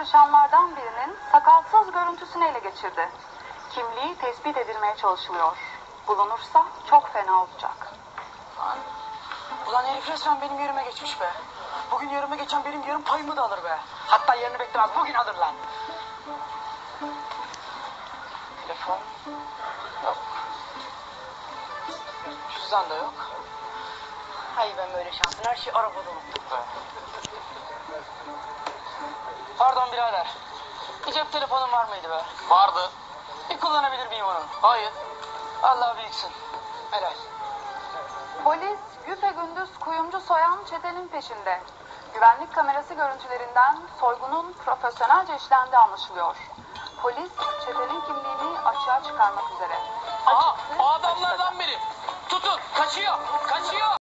yarışanlardan birinin sakalsız görüntüsünü ele geçirdi. Kimliği tespit edilmeye çalışılıyor. Bulunursa çok fena olacak. Ulan herif resmen benim yerime geçmiş be. Bugün yerime geçen benim yarım payımı da alır be. Hatta yerini beklemez bugün alır lan. Telefon yok. Cüzdan da yok. Hay ben böyle şansın her şeyi arabada unuttum be. Pardon birader. Bir cep telefonun var mıydı be? Vardı. Bir kullanabilir miyim onu? Hayır. Allah büyüksün. Helal. Polis güpegündüz kuyumcu soyan çetenin peşinde. Güvenlik kamerası görüntülerinden soygunun profesyonelce işlendiği anlaşılıyor. Polis çetenin kimliğini açığa çıkarmak üzere. Aha o adamlardan biri. Tutun kaçıyor kaçıyor.